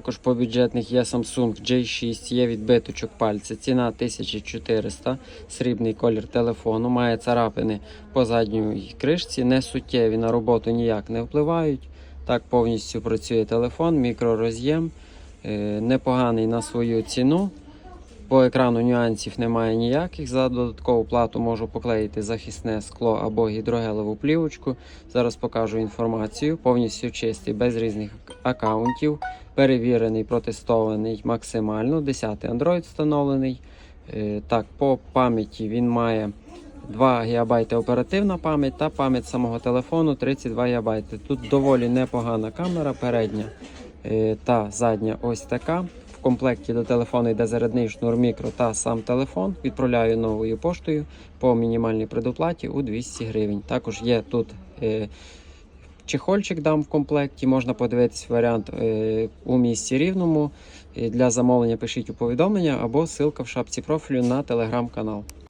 Також по бюджетних є Samsung J6, є відбиточок пальця, ціна 1400, срібний колір телефону, має царапини по задній кришці, не суттєві на роботу ніяк не впливають. Так повністю працює телефон, мікророз'єм, е, непоганий на свою ціну. По екрану нюансів немає ніяких. За додаткову плату можу поклеїти захисне скло або гідрогелеву плівочку. Зараз покажу інформацію. Повністю чистий, без різних аккаунтів. Перевірений, протестований максимально. 10 Android встановлений. Е, Так, по пам'яті він має 2 ГБ оперативна пам'ять та пам'ять самого телефону 32 ГБ. Тут доволі непогана камера передня е, та задня ось така. В комплекті до телефону йде зарядний шнур мікро та сам телефон. Відправляю новою поштою по мінімальній предоплаті у 200 гривень. Також є тут е, чехольчик дам в комплекті. Можна подивитись варіант е, у місці рівному. Е, Для замовлення пишіть у повідомлення або ссылка в шапці профілю на телеграм-канал.